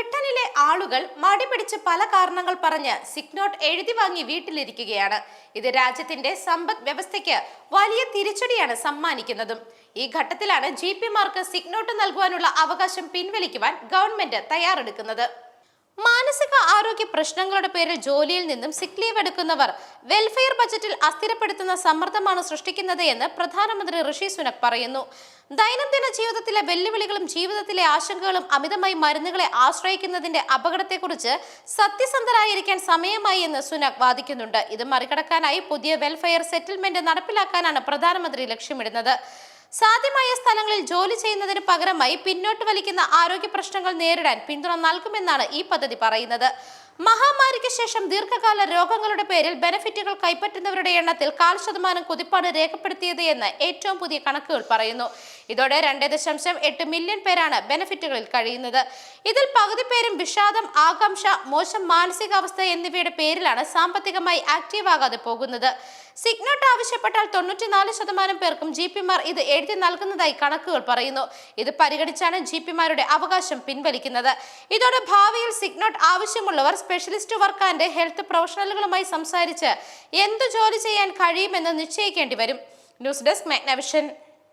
ബ്രിട്ടനിലെ ആളുകൾ മടി പിടിച്ച് പല കാരണങ്ങൾ പറഞ്ഞ് സിഗ്നോട്ട് എഴുതി വാങ്ങി വീട്ടിലിരിക്കുകയാണ്. ഇത് രാജ്യത്തിന്റെ സമ്പദ് വ്യവസ്ഥയ്ക്ക് വലിയ തിരിച്ചടിയാണ് സമ്മാനിക്കുന്നതും. ഈ ഘട്ടത്തിലാണ് ജി പിമാർക്ക് സിഗ്നോട്ട് നൽകുവാനുള്ള അവകാശം പിൻവലിക്കുവാൻ ഗവൺമെന്റ് തയ്യാറെടുക്കുന്നത്. മാനസിക ആരോഗ്യ പ്രശ്നങ്ങളുടെ പേരിൽ ജോലിയിൽ നിന്നും സിക് ലീവ് എടുക്കുന്നവർ വെൽഫെയർ ബജറ്റിൽ അസ്ഥിരപ്പെടുത്തുന്ന സമ്മർദ്ദമാണ് സൃഷ്ടിക്കുന്നത് എന്ന് പ്രധാനമന്ത്രി ഋഷി സുനക് പറയുന്നു. ദൈനംദിന ജീവിതത്തിലെ വെല്ലുവിളികളും ജീവിതത്തിലെ ആശങ്കകളും അമിതമായി മരുന്നുകളെ ആശ്രയിക്കുന്നതിന്റെ അപകടത്തെക്കുറിച്ച് സത്യസന്ധരായിരിക്കാൻ സമയമായി എന്ന് സുനക് വാദിക്കുന്നുണ്ട്. ഇത് മറികടക്കാനായി പുതിയ വെൽഫെയർ സെറ്റിൽമെന്റ് നടപ്പിലാക്കാനാണ് പ്രധാനമന്ത്രി ലക്ഷ്യമിടുന്നത്. സാധ്യമായ സ്ഥലങ്ങളിൽ ജോലി ചെയ്യുന്നതിന് പകരമായി പിന്നോട്ട് വലിക്കുന്ന ആരോഗ്യ പ്രശ്നങ്ങൾ നേരിടാൻ പിന്തുണ നൽകുമെന്നാണ് ഈ പദ്ധതി പറയുന്നത്. മഹാമാരിക്ക് ശേഷം ദീർഘകാല രോഗങ്ങളുടെ പേരിൽ ബെനിഫിറ്റുകൾ കൈപ്പറ്റുന്നവരുടെ എണ്ണത്തിൽ കാൽ ശതമാനം കുതിപ്പാണ് രേഖപ്പെടുത്തിയത് എന്ന് ഏറ്റവും പുതിയ കണക്കുകൾ പറയുന്നു. ഇതോടെ രണ്ട് ദശാംശം എട്ട് മില്യൺ പേരാണ് ബെനിഫിറ്റുകളിൽ കഴിയുന്നത്. ഇതിൽ പകുതി പേരും വിഷാദം ആകാംക്ഷ മോശം മാനസികാവസ്ഥ എന്നിവയുടെ പേരിലാണ് സാമ്പത്തികമായി ആക്റ്റീവ് ആകാതെ പോകുന്നത്. സിഗ്നോട്ട് ആവശ്യപ്പെട്ടാൽ തൊണ്ണൂറ്റിനാല് ശതമാനം പേർക്കും ജി പിമാർ ഇത് എഴുതി നൽകുന്നതായി കണക്കുകൾ പറയുന്നു. ഇത് പരിഗണിച്ചാണ് ജി പിമാരുടെ അവകാശം പിൻവലിക്കുന്നത്. ഇതോടെ ഭാവിയിൽ സിഗ്നോട്ട് ആവശ്യമുള്ളവർ സ്പെഷ്യലിസ്റ്റ് വർക്ക് ആൻഡ് ഹെൽത്ത് പ്രൊഫഷണലുകളുമായി സംസാരിച്ച് എന്ത് ജോലി ചെയ്യാൻ കഴിയുമെന്ന് നിശ്ചയിക്കേണ്ടി വരും. News desk Magnavision.